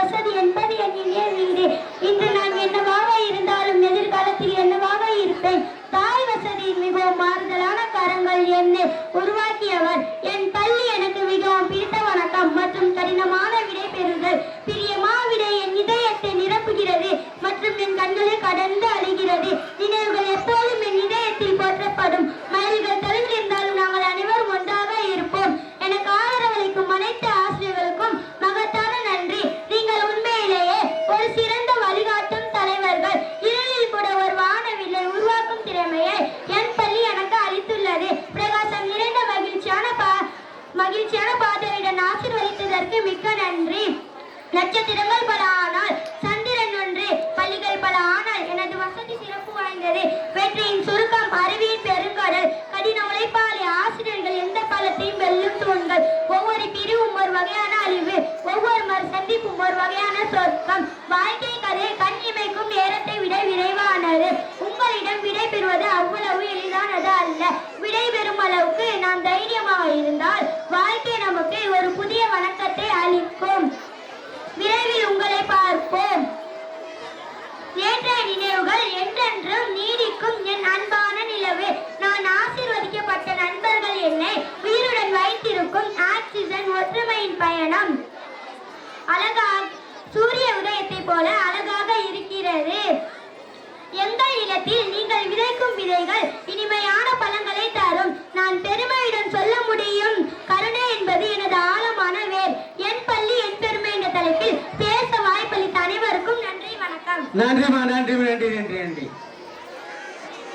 வசதி என்பது என்னுடைய வீடு. இன்று நான் என்னவாக இருந்தாலும் எதிர்காலத்தில் என்னவாக இருப்பேன்? தாய் வசதி மிகவும் மாறுதலான கரங்கள் என்னை உருவாக்கியவர். என் பள்ளி எனக்கு மிகவும் பிடித்த வணக்கம் மற்றும் கடினமான விடை பெறுதல். பிரியமா விடை என் இதயத்தை நிரப்புகிறது மற்றும் என் கண்களை கடந்து அழுகிறது. நினைவுகள் மகிழ்ச்சியான பாதையுடன் ஆசிர்வதித்ததற்கு மிக்க நன்றி. நட்சத்திரங்கள் பல ஆனால் சந்திரன் ஒன்று பள்ளிகள் பல ஆனால் எனது வசதி சிறப்பு வாய்ந்தது. வெற்றியின் சுருக்கம் அறிவியல் பெருங்கடல் கடின உழைப்பாளி ஆசிரியர்கள் எந்த காலத்தையும் வெல்லும் தூண்கள். ஒவ்வொரு பிரிவும் ஒரு வகையான அறிவு ஒவ்வொரு மறு சந்திப்பும் ஒரு வகையான சொர்க்கம். வாழ்க்கை கதை கண் இமைக்கும் நேரத்தை விட விரைவானது. உங்களிடம் விடை பெறுவது அவ்வளவு எளிதானது அல்ல. விடை பெறும் அளவுக்கு அழகாக சூரிய உதயத்தை போல அழகாக இருக்கிறது. எங்கள் நிலத்தில் நீங்கள் விதைக்கும் விதைகள் இனிமையான பழங்களை தரும்? நான் பெருமையுடன் சொல்ல முடியும். கருணை என்பது எனது ஆழமான வேர். என் பள்ளி என் பெருமை என்ற தலைப்பில் பேச வாய்ப்பளித்த அனைவருக்கும் நன்றி வணக்கம். நன்றிமா நன்றி நன்றி நன்றி நன்றி.